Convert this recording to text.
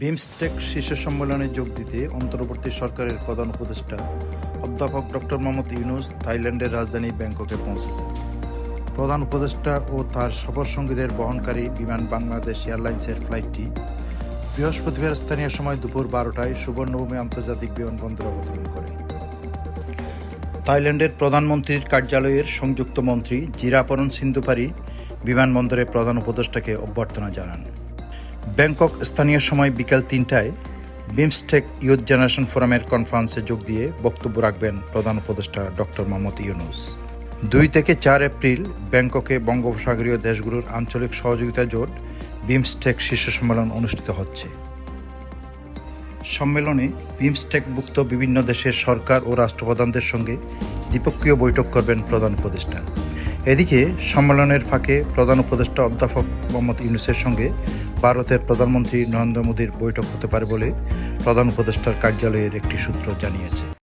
বিমস্টেক শীর্ষ সম্মেলনে যোগ দিতে অন্তর্বর্তী সরকারের প্রধান উপদেষ্টা অধ্যাপক ডক্টর মোহাম্মদ ইউনুস থাইল্যান্ডের রাজধানী ব্যাংককে পৌঁছেছেন। প্রধান উপদেষ্টা ও তার সফর সঙ্গীদের বহনকারী বিমান বাংলাদেশ এয়ারলাইন্সের ফ্লাইটটি বৃহস্পতিবার স্থানীয় সময় দুপুর বারোটায় সুবর্ণভূমি আন্তর্জাতিক বিমানবন্দরে অবতরণ করে। থাইল্যান্ডের প্রধানমন্ত্রীর কার্যালয়ের সংযুক্ত মন্ত্রী জিরাপরণ সিন্ধুপারি বিমানবন্দরে প্রধান উপদেষ্টাকে অভ্যর্থনা জানান। ব্যাংকক স্থানীয় সময় বিকাল তিনটায় বিমস্টেক ইউথ জেনারেশন ফোরামের কনফারেন্সে যোগ দিয়ে বক্তব্য রাখবেন প্রধান উপদেষ্টা ডক্টর মোহাম্মদ ইউনুস। দুই থেকে চার এপ্রিল ব্যাংককে বঙ্গোপসাগরীয় দেশগুলোর আঞ্চলিক সহযোগিতা জোট বিমস্টেক শীর্ষ সম্মেলন অনুষ্ঠিত হচ্ছে। সম্মেলনে বিমস্টেকভুক্ত বিভিন্ন দেশের সরকার ও রাষ্ট্রপ্রধানদের সঙ্গে দ্বিপক্ষীয় বৈঠক করবেন প্রধান উপদেষ্টা। এদিকে সম্মেলনের ফাঁকে প্রধান উপদেষ্টা অধ্যাপক মোহাম্মদ ইউনুসের সঙ্গে ভারতের প্রধানমন্ত্রী নরেন্দ্র মোদীর বৈঠক হতে পারে বলে প্রধান উপদেষ্টার কার্যালয়ের একটি সূত্র জানিয়েছে।